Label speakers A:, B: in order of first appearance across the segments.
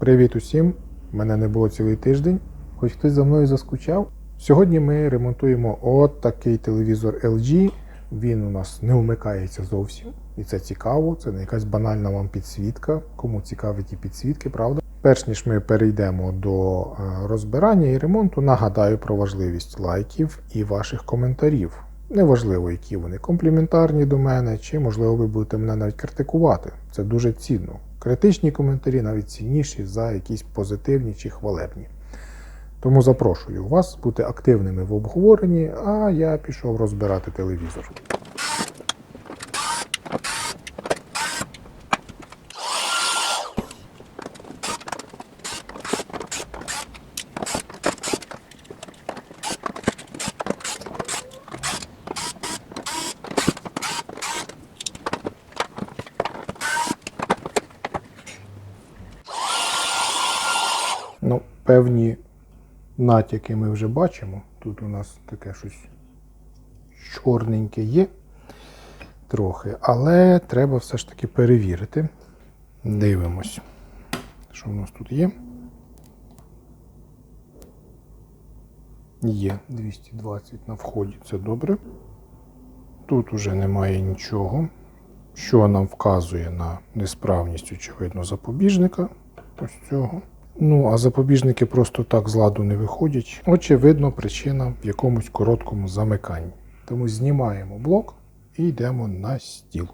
A: Привіт усім! Мене не було цілий тиждень, хоч хтось за мною заскучав. Сьогодні ми ремонтуємо от такий телевізор LG. Він у нас не вмикається зовсім, і це цікаво. Це не якась банальна вам підсвітка. Кому цікаві ті підсвітки, правда? Перш ніж ми перейдемо до е, розбирання і ремонту, нагадаю про важливість лайків і ваших коментарів. Неважливо, які вони компліментарні до мене, чи можливо ви будете мене навіть критикувати. Це дуже цінно. Критичні коментарі навіть цінніші за якісь позитивні чи хвалебні. Тому запрошую вас бути активними в обговоренні, а я пішов розбирати телевізор. Ну, певні натяки ми вже бачимо. Тут у нас таке щось чорненьке є трохи, але треба все ж таки перевірити. Дивимось, що в нас тут є. Є 220 на вході, це добре. Тут уже немає нічого, що нам вказує на несправність, очевидно, запобіжника. Ось цього. Ну, а запобіжники просто так з ладу не виходять. Очевидно, причина в якомусь короткому замиканні. Тому знімаємо блок і йдемо на стіл.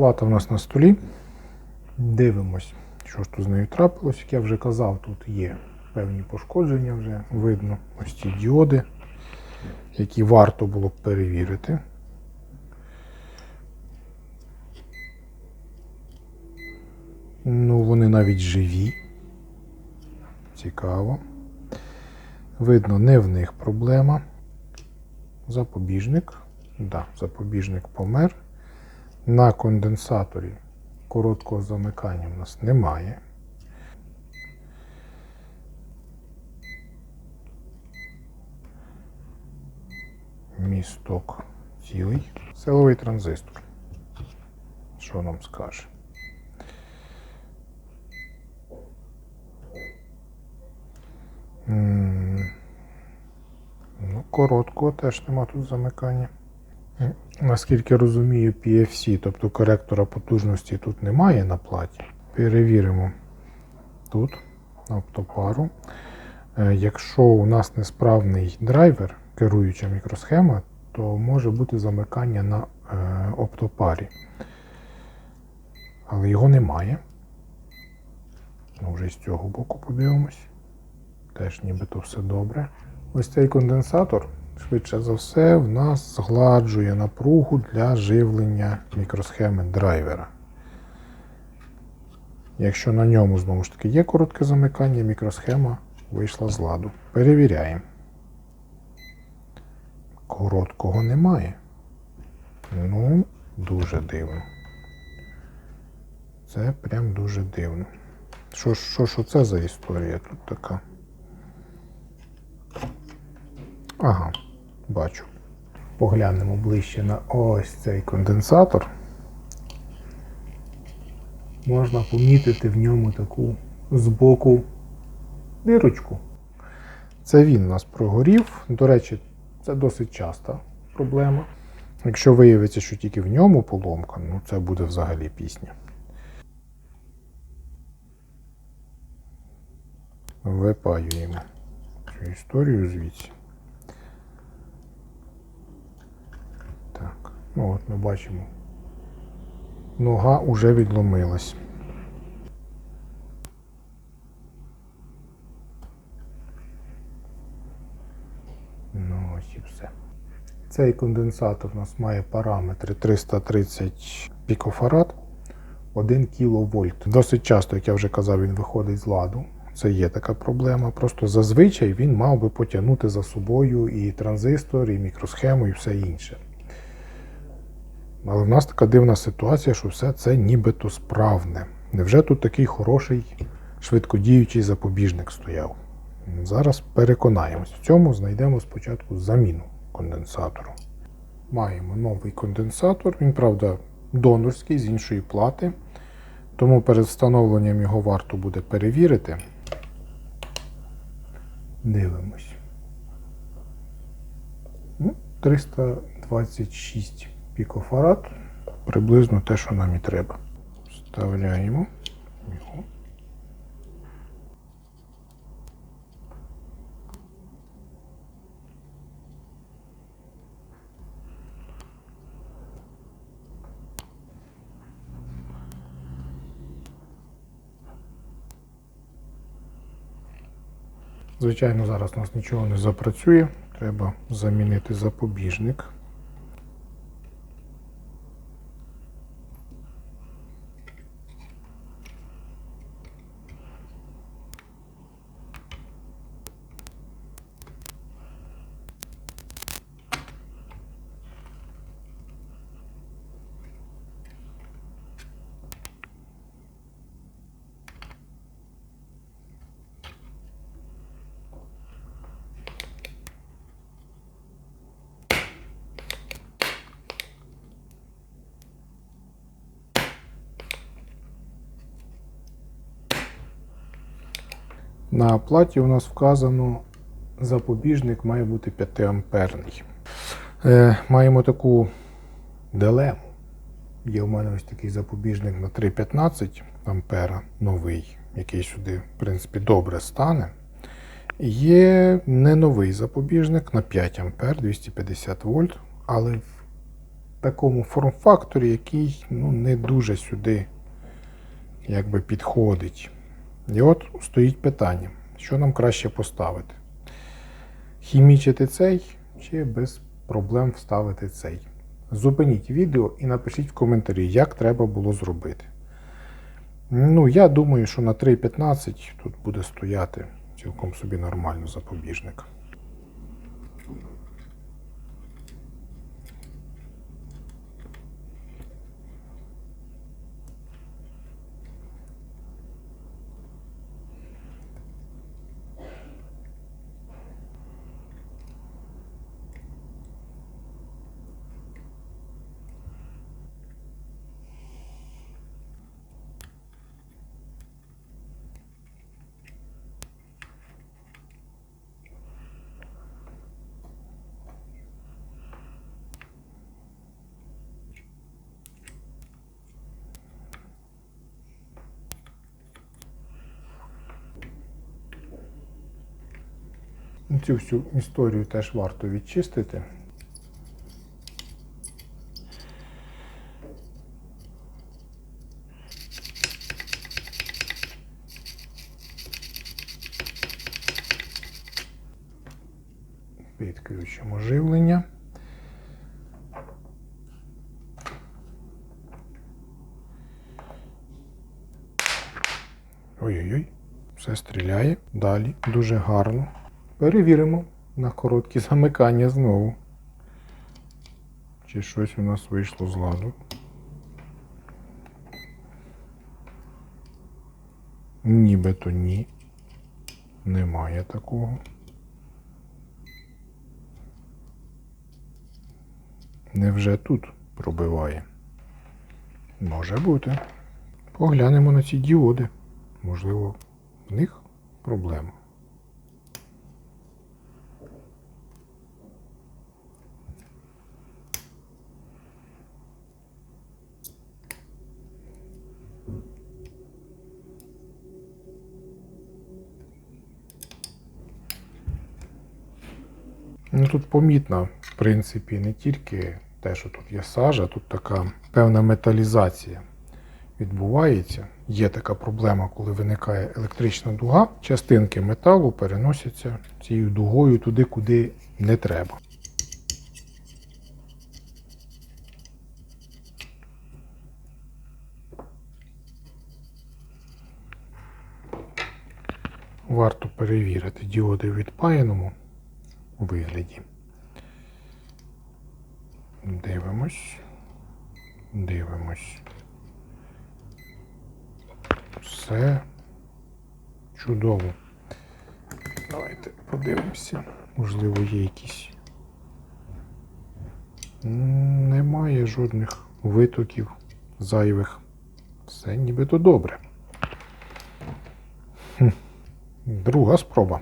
A: Плата в нас на столі. Дивимось, що ж тут з нею трапилось. Як я вже казав, тут є певні пошкодження, вже видно ось ці діоди, які варто було б перевірити. Ну, вони навіть живі. Цікаво. Видно, не в них проблема. Запобіжник. Да, запобіжник помер. На конденсаторі короткого замикання в нас немає. Місток цілий. Силовий транзистор. Що нам скаже? Ну, короткого теж нема тут замикання. Наскільки розумію, PFC, тобто коректора потужності тут немає на платі. Перевіримо тут оптопару. Е, Якщо у нас несправний драйвер, керуюча мікросхема, то може бути замикання на е, оптопарі. Але його немає. Ну, вже з цього боку подивимось. Теж нібито все добре. Ось цей конденсатор швидше за все, в нас згладжує напругу для живлення мікросхеми драйвера. Якщо на ньому знову ж таки є коротке замикання, мікросхема вийшла з ладу. Перевіряємо. Короткого немає. Ну, дуже дивно. Це прям дуже дивно. Що, що, що це за історія тут така? Ага, бачу. Поглянемо ближче на ось цей конденсатор. Можна помітити в ньому таку збоку дирочку. Це він у нас прогорів. До речі, це досить часта проблема. Якщо виявиться, що тільки в ньому поломка, ну це буде взагалі пісня. Випаюємо цю історію звідси. Так, ну от ми бачимо. Нога уже відломилась. Ну ось і все. Цей конденсатор у нас має параметри 330 пікофарад, 1 кВт. Досить часто, як я вже казав, він виходить з ладу. Це є така проблема. Просто зазвичай він мав би потягнути за собою і транзистор, і мікросхему, і все інше. Але в нас така дивна ситуація, що все це нібито справне. Невже тут такий хороший швидкодіючий запобіжник стояв? Зараз переконаємось. В цьому знайдемо спочатку заміну конденсатору. Маємо новий конденсатор. Він, правда, донорський з іншої плати. Тому перед встановленням його варто буде перевірити. Дивимось. Ну, 326 пікофарад. Приблизно те, що нам і треба. Вставляємо його. Звичайно, зараз у нас нічого не запрацює. Треба замінити запобіжник. На платі у нас вказано, запобіжник має бути 5 амперний. Е, маємо таку дилему. Є в мене ось такий запобіжник на 3,15 ампера новий, який сюди, в принципі, добре стане. Є не новий запобіжник на 5 ампер 250 вольт, але в такому форм-факторі, який ну, не дуже сюди якби, підходить. І от стоїть питання, що нам краще поставити? Хімічити цей чи без проблем вставити цей? Зупиніть відео і напишіть в коментарі, як треба було зробити. Ну, я думаю, що на 3.15 тут буде стояти цілком собі нормально запобіжник. Цю всю історію теж варто відчистити. Підключимо живлення. Ой-ой-ой, все стріляє. Далі. Дуже гарно. Перевіримо на короткі замикання знову. Чи щось у нас вийшло з ладу. Нібито ні. Немає такого. Невже тут пробиває? Може бути. Поглянемо на ці діоди. Можливо, в них проблема. Ну тут помітно, в принципі, не тільки те, що тут є сажа, тут така певна металізація відбувається. Є така проблема, коли виникає електрична дуга, частинки металу переносяться цією дугою туди, куди не треба. варто перевірити діоди в відпаяному вигляді. Дивимось. Дивимось. Все чудово. Давайте подивимося. Можливо, є якісь. Немає жодних витоків зайвих. Все нібито добре. Друга спроба.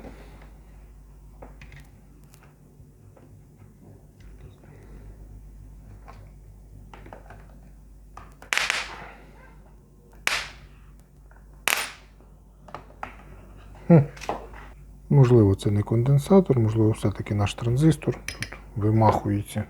A: Можливо, це не конденсатор, можливо, все-таки наш транзистор тут вимахується.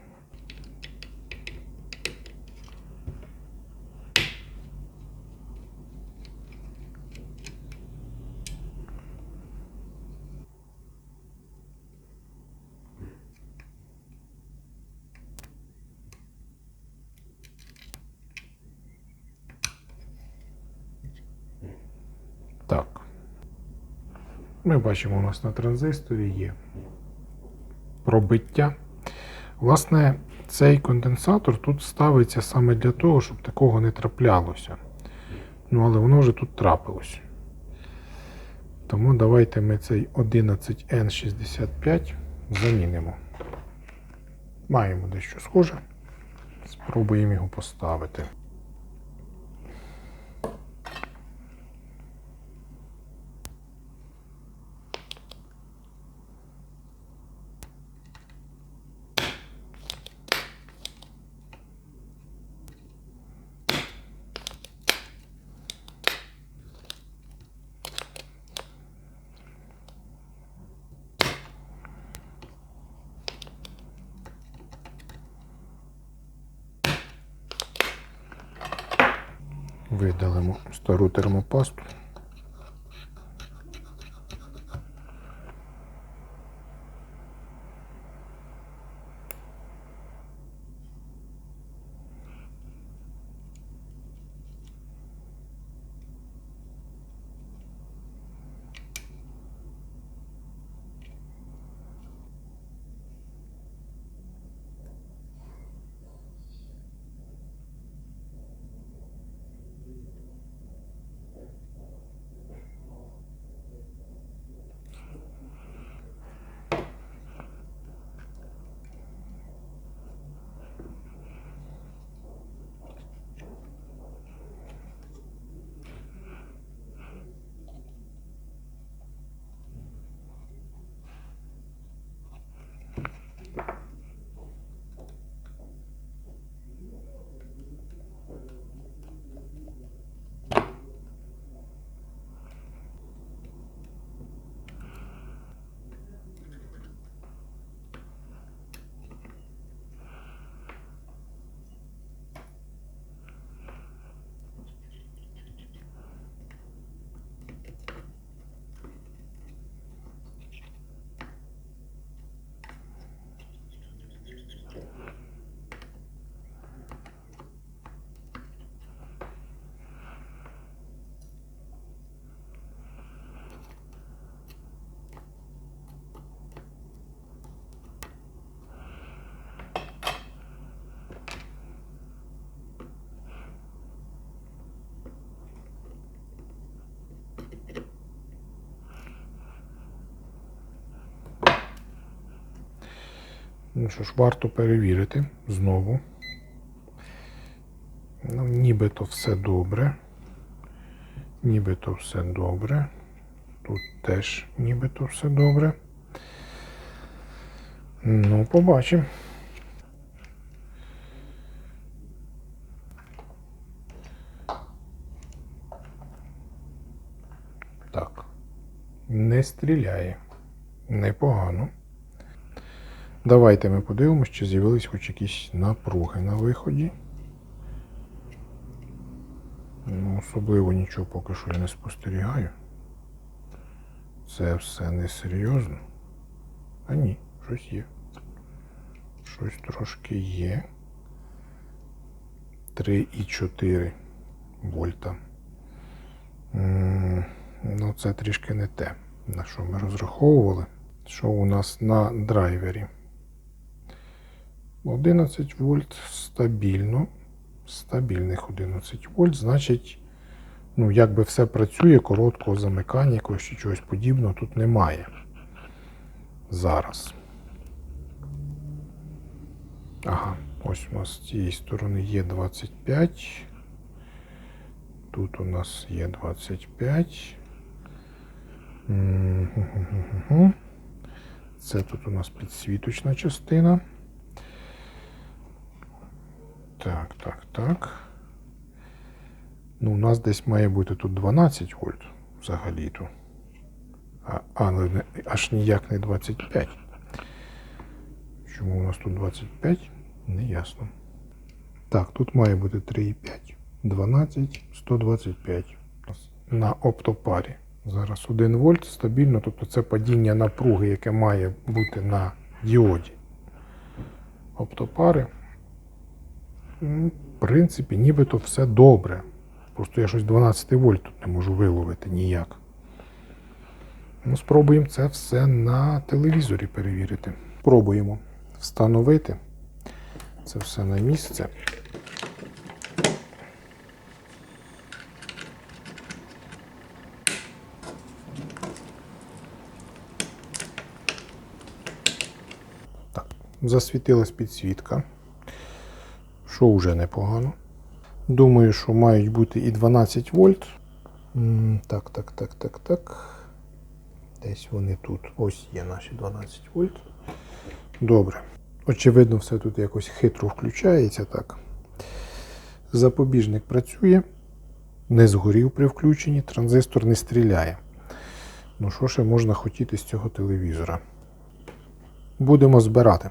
A: Так. Ми бачимо, у нас на транзисторі є пробиття. Власне, цей конденсатор тут ставиться саме для того, щоб такого не траплялося. Ну, але воно вже тут трапилось. Тому давайте ми цей 11N65 замінимо. Маємо дещо схоже. Спробуємо його поставити. Видалимо стару термопасту. Ну що ж, варто перевірити знову. Ну, нібито все добре. Нібито все добре. Тут теж нібито все добре. Ну, побачимо. Так. Не стріляє. Непогано. Давайте ми подивимося, чи з'явились хоч якісь напруги на виході. Ну, особливо нічого поки що я не спостерігаю. Це все несерйозно. А ні, щось є. Щось трошки є. 3,4 вольта. Ну, це трішки не те. На що ми розраховували? Що у нас на драйвері? 11 вольт стабільно. Стабільних 11 вольт. Значить, ну, якби все працює, короткого замикання, якогось чи чогось подібного тут немає. Зараз. Ага, ось у нас з цієї сторони є 25. Тут у нас є 25. Це тут у нас підсвіточна частина. Так, так, так. Ну, у нас десь має бути тут 12 вольт взагалі-то. А, але не, аж ніяк не 25. Чому у нас тут 25? Не ясно. Так, тут має бути 3,5. 12, 125 на оптопарі. Зараз 1 вольт стабільно, тобто це падіння напруги, яке має бути на діоді. Оптопари. М, В принципі, нібито все добре. Просто я щось 12 вольт тут не можу виловити ніяк. Ну, спробуємо це все на телевізорі перевірити. Пробуємо встановити це все на місце. Засвітилась підсвітка, що вже непогано. Думаю, що мають бути і 12 вольт. Так, так, так, так, так. Десь вони тут. Ось є наші 12 вольт. Добре. Очевидно, все тут якось хитро включається так. Запобіжник працює, не згорів при включенні, транзистор не стріляє. Ну що ще можна хотіти з цього телевізора? Будемо збирати.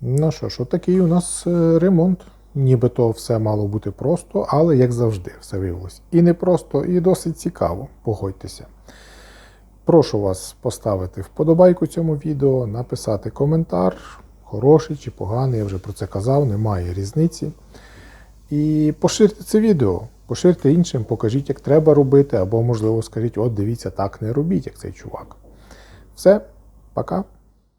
A: Ну що ж, отакий у нас е, ремонт. Нібито все мало бути просто, але як завжди, все виявилось. І не просто, і досить цікаво, погодьтеся. Прошу вас поставити вподобайку цьому відео, написати коментар, хороший чи поганий, я вже про це казав, немає різниці. І поширте це відео, поширте іншим, покажіть, як треба робити, або, можливо, скажіть, от дивіться, так не робіть, як цей чувак. Все, пока.